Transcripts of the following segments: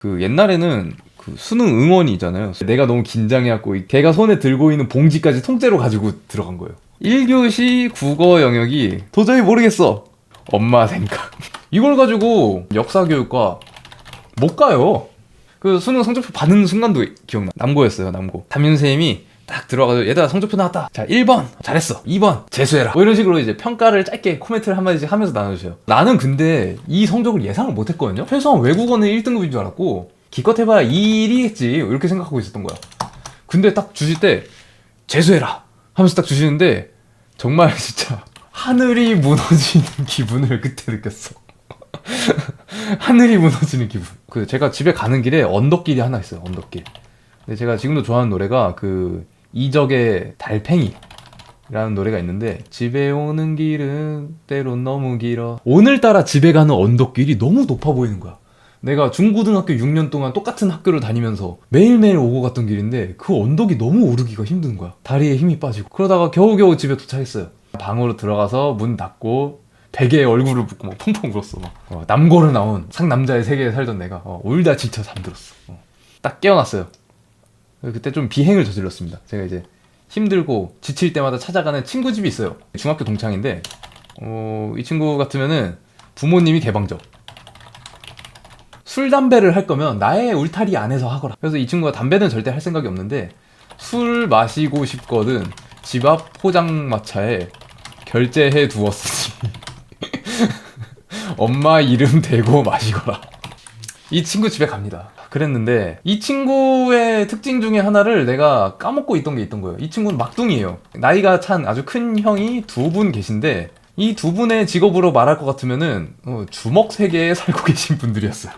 그 옛날에는 그 수능 응원이 있잖아요. 내가 너무 긴장해갖고 이 걔가 손에 들고 있는 봉지까지 통째로 가지고 들어간 거예요. 1교시 국어 영역이 도저히 모르겠어. 엄마 생각. 이걸 가지고 역사교육과 못 가요. 그 수능 성적표 받는 순간도 기억나. 남고였어요, 남고. 담임 선생님이 딱 들어가서 얘들아 성적표 나왔다. 자, 1번 잘했어. 2번 재수해라. 뭐 이런 식으로 이제 평가를 짧게 코멘트를 한마디씩 하면서 나눠주세요. 나는 근데 이 성적을 예상을 못했거든요. 최소한 외국어는 1등급인 줄 알았고 기껏 해봐야 2일이겠지 이렇게 생각하고 있었던 거야. 근데 딱 주실 때 재수해라 하면서 딱 주시는데 정말 진짜 하늘이 무너지는 기분을 그때 느꼈어. 하늘이 무너지는 기분. 그 제가 집에 가는 길에 언덕길이 하나 있어요. 언덕길. 근데 제가 지금도 좋아하는 노래가 그 이적의 달팽이라는 노래가 있는데 집에 오는 길은 때론 너무 길어. 오늘따라 집에 가는 언덕길이 너무 높아 보이는 거야. 내가 중고등학교 6년 동안 똑같은 학교를 다니면서 매일매일 오고 갔던 길인데 그 언덕이 너무 오르기가 힘든 거야. 다리에 힘이 빠지고. 그러다가 겨우겨우 집에 도착했어요. 방으로 들어가서 문 닫고 베개에 얼굴을 붓고 막 펑펑 울었어. 막. 어, 남고를 나온 상남자의 세계에 살던 내가 어, 울다 지쳐 잠들었어. 어. 딱 깨어났어요. 그때 좀 비행을 저질렀습니다. 제가 이제 힘들고 지칠 때마다 찾아가는 친구 집이 있어요. 중학교 동창인데 어, 이 친구 같으면은 부모님이 개방적. 술 담배를 할 거면 나의 울타리 안에서 하거라. 그래서 이 친구가 담배는 절대 할 생각이 없는데 술 마시고 싶거든 집 앞 포장마차에 결제해 두었으니 엄마 이름 대고 마시거라. 이 친구 집에 갑니다. 그랬는데 이 친구의 특징 중에 하나를 내가 까먹고 있던 게 있던 거예요. 이 친구는 막둥이에요. 나이가 찬 아주 큰 형이 두 분 계신데 이 두 분의 직업으로 말할 것 같으면은 어, 주먹 세계에 살고 계신 분들이었어요.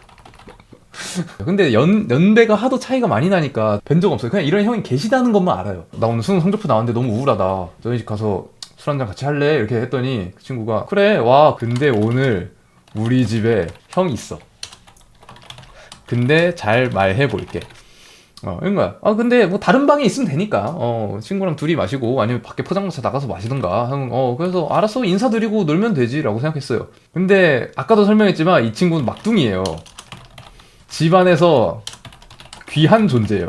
근데 연, 연배가 하도 차이가 많이 나니까 뵌 적 없어요. 그냥 이런 형이 계시다는 것만 알아요. 나 오늘 수능 성적표 나왔는데 너무 우울하다. 너희 집 가서 술 한잔 같이 할래? 이렇게 했더니 그 친구가 그래 와 근데 오늘 우리 집에 형 있어. 근데 잘 말해 볼게. 어, 거야. 아, 근데 뭐 다른 방에 있으면 되니까. 어, 친구랑 둘이 마시고 아니면 밖에 포장마차 나가서 마시든가. 어, 그래서 알았어. 인사드리고 놀면 되지라고 생각했어요. 근데 아까도 설명했지만 이 친구는 막둥이에요. 집안에서 귀한 존재예요.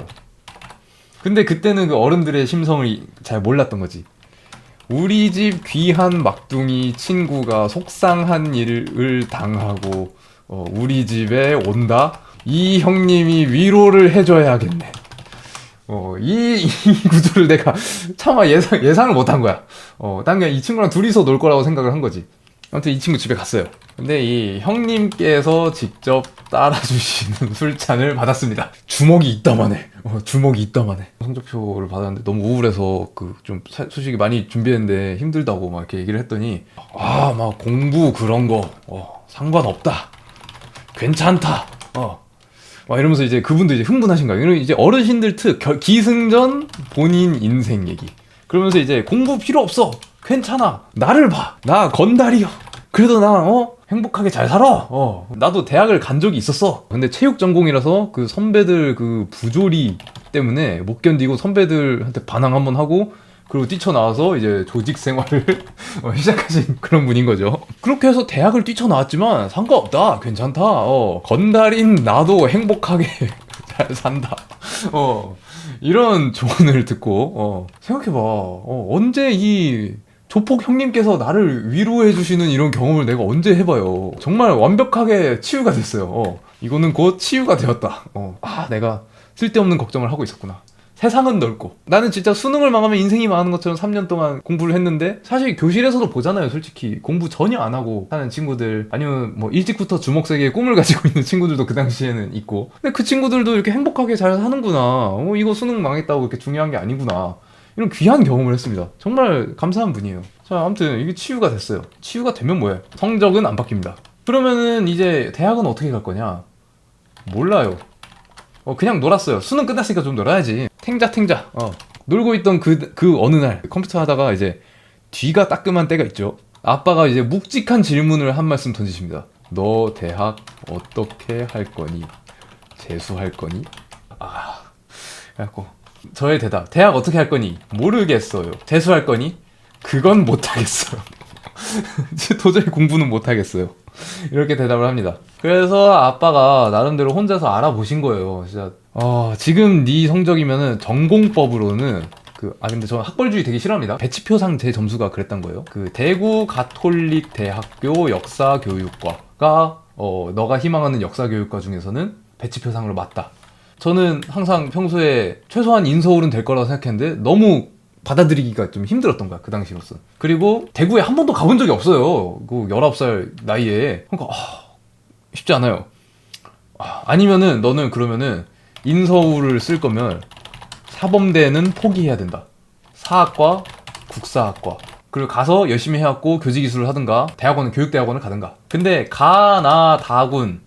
근데 그때는 그 어른들의 심성을 잘 몰랐던 거지. 우리 집 귀한 막둥이 친구가 속상한 일을 당하고 어, 우리 집에 온다. 이 형님이 위로를 해줘야겠네. 어, 이, 이 구조를 내가 차마 예상, 예상을 못한 거야. 어, 난 그냥 이 친구랑 둘이서 놀 거라고 생각을 한 거지. 아무튼 이 친구 집에 갔어요. 근데 이 형님께서 직접 따라주시는 술잔을 받았습니다. 주먹이 있다만해. 어, 주먹이 있다만해. 성적표를 받았는데 너무 우울해서 그좀 소식이 많이 준비했는데 힘들다고 막 이렇게 얘기를 했더니 아, 막 공부 그런 거 어, 상관없다. 괜찮다. 어. 막 이러면서 이제 그분도 이제 흥분하신 거예요. 이제 어르신들 특 결- 기승전 본인 인생 얘기. 그러면서 이제 공부 필요 없어. 괜찮아. 나를 봐. 나 건달이여. 그래도 나 어? 행복하게 잘 살아. 어. 나도 대학을 간 적이 있었어. 근데 체육 전공이라서 그 선배들 그 부조리 때문에 못 견디고 선배들한테 반항 한번 하고 그리고 뛰쳐나와서 이제 조직 생활을 어, 시작하신 그런 분인 거죠. 그렇게 해서 대학을 뛰쳐나왔지만 상관없다. 괜찮다. 어, 건달인 나도 행복하게 잘 산다. 어, 이런 조언을 듣고, 어, 생각해봐. 어, 언제 이 조폭 형님께서 나를 위로해 주시는 이런 경험을 내가 언제 해봐요. 정말 완벽하게 치유가 됐어요. 어, 이거는 곧 치유가 되었다. 어, 아, 내가 쓸데없는 걱정을 하고 있었구나. 세상은 넓고. 나는 진짜 수능을 망하면 인생이 망하는 것처럼 3년 동안 공부를 했는데 사실 교실에서도 보잖아요 솔직히. 공부 전혀 안 하고 사는 친구들. 아니면 뭐 일찍부터 주먹세계의 꿈을 가지고 있는 친구들도 그 당시에는 있고. 근데 그 친구들도 이렇게 행복하게 잘 사는구나. 어 이거 수능 망했다고 그렇게 중요한 게 아니구나. 이런 귀한 경험을 했습니다. 정말 감사한 분이에요. 자 아무튼 이게 치유가 됐어요. 치유가 되면 뭐해 성적은 안 바뀝니다. 그러면은 이제 대학은 어떻게 갈 거냐? 몰라요. 어 그냥 놀았어요. 수능 끝났으니까 좀 놀아야지. 탱자 탱자. 어 놀고 있던 그 그 어느 날 컴퓨터 하다가 이제 뒤가 따끔한 때가 있죠. 아빠가 이제 묵직한 질문을 한 말씀 던지십니다. 너 대학 어떻게 할 거니? 재수할 거니? 아, 그래갖고 저의 대답 대학 어떻게 할 거니? 모르겠어요. 재수할 거니? 그건 못 하겠어요. 도저히 공부는 못 하겠어요. 이렇게 대답을 합니다. 그래서 아빠가 나름대로 혼자서 알아보신 거예요. 진짜 아, 지금 네 성적이면은 전공법으로는 그, 아, 근데 저는 학벌주의 되게 싫어합니다. 배치표상 제 점수가 그랬던 거예요. 그, 대구 가톨릭 대학교 역사교육과가, 어, 너가 희망하는 역사교육과 중에서는 배치표상으로 맞다. 저는 항상 평소에 최소한 인서울은 될 거라고 생각했는데, 너무 받아들이기가 좀 힘들었던 거야, 그 당시로서. 그리고 대구에 한 번도 가본 적이 없어요. 그 19살 나이에. 그러니까, 아, 쉽지 않아요. 아, 아니면은, 너는 그러면은, 인서울을 쓸 거면, 사범대는 포기해야 된다. 사학과, 국사학과. 그리고 가서 열심히 해갖고 교직이수를 하든가, 대학원은 교육대학원을 가든가. 근데 가나 다군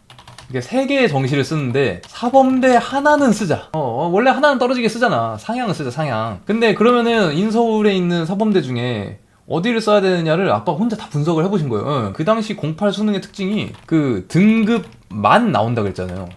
이게 세 개의 정시를 쓰는데 사범대 하나는 쓰자. 어, 어, 원래 하나는 떨어지게 쓰잖아. 상향은 쓰자, 상향. 근데 그러면은 인서울에 있는 사범대 중에 어디를 써야 되느냐를 아빠 혼자 다 분석을 해보신 거예요. 어, 그 당시 08 수능의 특징이 그 등급만 나온다 그랬잖아요.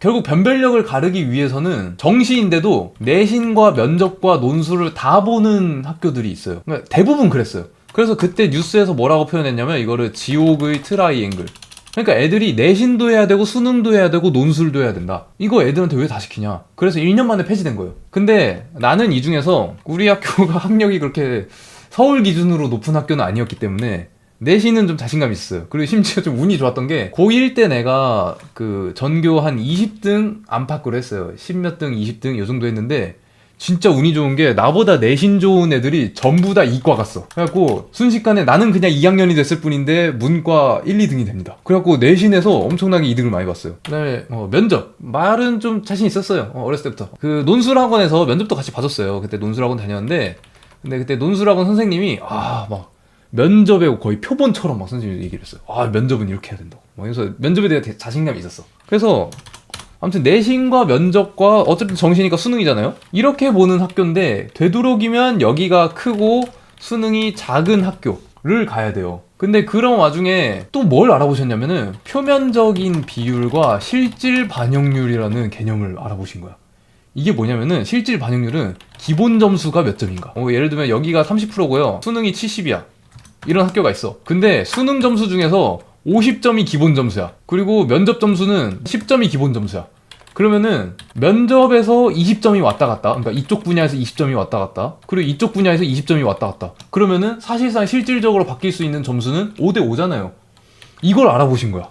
결국 변별력을 가르기 위해서는 정시인데도 내신과 면접과 논술을 다 보는 학교들이 있어요. 그러니까 대부분 그랬어요. 그래서 그때 뉴스에서 뭐라고 표현했냐면 이거를 지옥의 트라이앵글. 그러니까 애들이 내신도 해야 되고 수능도 해야 되고 논술도 해야 된다. 이거 애들한테 왜 다 시키냐? 그래서 1년 만에 폐지된 거예요. 근데 나는 이 중에서 우리 학교가 학력이 그렇게 서울 기준으로 높은 학교는 아니었기 때문에 내신은 좀 자신감이 있었어요. 그리고 심지어 좀 운이 좋았던 게 고1 때 내가 그 전교 한 20등 안팎으로 했어요. 10몇 등, 20등 요 정도 했는데 진짜 운이 좋은 게 나보다 내신 좋은 애들이 전부 다 이과 갔어. 그래갖고 순식간에 나는 그냥 2학년이 됐을 뿐인데 문과 1, 2등이 됩니다. 그래갖고 내신에서 엄청나게 이득을 많이 봤어요. 그다음에 어, 면접 말은 좀 자신 있었어요. 어, 어렸을 때부터 그 논술학원에서 면접도 같이 봐줬어요. 그때 논술학원 다녔는데 근데 그때 논술학원 선생님이 아막 면접에 거의 표본처럼 막 선생님이 얘기를 했어요. 아 면접은 이렇게 해야 된다고. 막 그래서 면접에 대한 되- 자신감이 있었어. 그래서 아무튼 내신과 면접과 어쨌든 정시니까 수능이잖아요. 이렇게 보는 학교인데 되도록이면 여기가 크고 수능이 작은 학교를 가야 돼요. 근데 그런 와중에 또 뭘 알아보셨냐면은 표면적인 비율과 실질 반영률이라는 개념을 알아보신 거야. 이게 뭐냐면은 실질 반영률은 기본 점수가 몇 점인가. 어, 예를 들면 여기가 30%고요. 수능이 70이야. 이런 학교가 있어. 근데 수능 점수 중에서 50점이 기본 점수야. 그리고 면접 점수는 10점이 기본 점수야. 그러면은 면접에서 20점이 왔다 갔다. 그러니까 이쪽 분야에서 20점이 왔다 갔다. 그리고 이쪽 분야에서 20점이 왔다 갔다. 그러면은 사실상 실질적으로 바뀔 수 있는 점수는 5대 5잖아요. 이걸 알아보신 거야.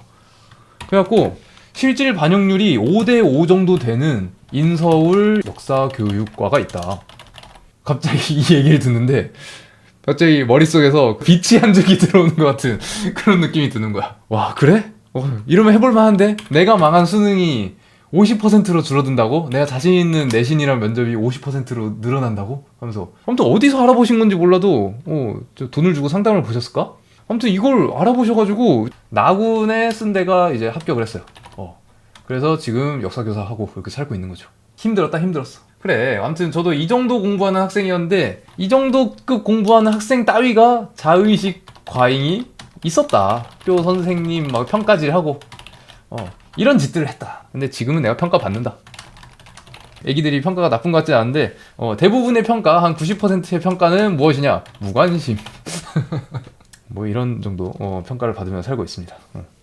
그래갖고 실질 반영률이 5대 5 정도 되는 인서울 역사교육과가 있다. 갑자기 이 얘기를 듣는데 갑자기 머릿속에서 빛이 한 줄기 들어오는 것 같은 그런 느낌이 드는 거야. 와, 그래? 어, 이러면 해볼 만한데? 내가 망한 수능이 50%로 줄어든다고? 내가 자신 있는 내신이랑 면접이 50%로 늘어난다고? 하면서 아무튼 어디서 알아보신 건지 몰라도 어, 저 돈을 주고 상담을 보셨을까? 아무튼 이걸 알아보셔가지고 나군에 쓴 데가 이제 합격을 했어요. 어. 그래서 지금 역사교사 하고 그렇게 살고 있는 거죠. 힘들었다 힘들었어. 그래. 아무튼 저도 이 정도 공부하는 학생이었는데 이 정도급 공부하는 학생 따위가 자의식 과잉이 있었다. 학교 선생님 막 평가질 하고 어, 이런 짓들을 했다. 근데 지금은 내가 평가 받는다. 애기들이 평가가 나쁜 것 같지 않은데 어, 대부분의 평가 한 90%의 평가는 무엇이냐? 무관심. 뭐 이런 정도 어, 평가를 받으며 살고 있습니다. 어.